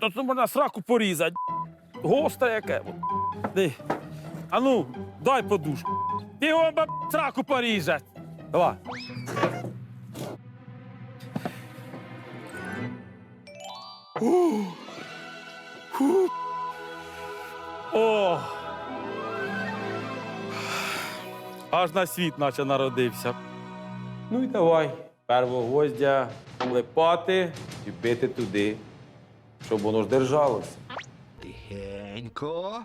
то тут можна сраку порізати. Госте яке. от. Ди. А ну, дай подушку. Ти баб, сраку поріжать. Давай. Фу. О. Аж на світ наче народився. Ну і давай. Первого гвоздя лепати і бити туди, щоб воно ж держалося. Тихенько.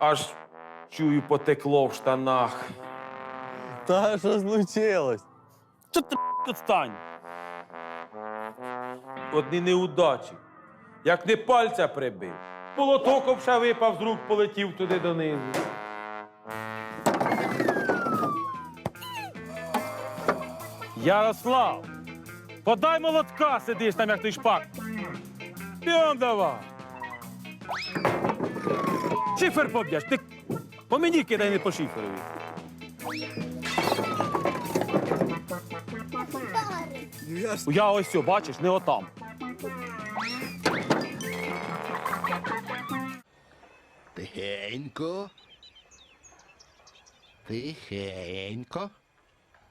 Аж чую, потекло в штанах. Та що случилось? Що ти відстань? Одні неудачі. Як не пальця прибив. Молоток обша випав з рук, полетів туди донизу. Ярослав, подай молотка, сидиш там, як той шпак. Піон давай. Шифер поб'єш. Ти по мені кидай не по шиферові. Я ось все, бачиш, не отам. Тихенько. Тихенько.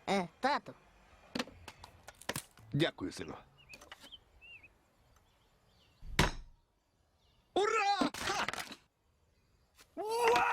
Е, тату, Дякую, сину. Ура! Ура!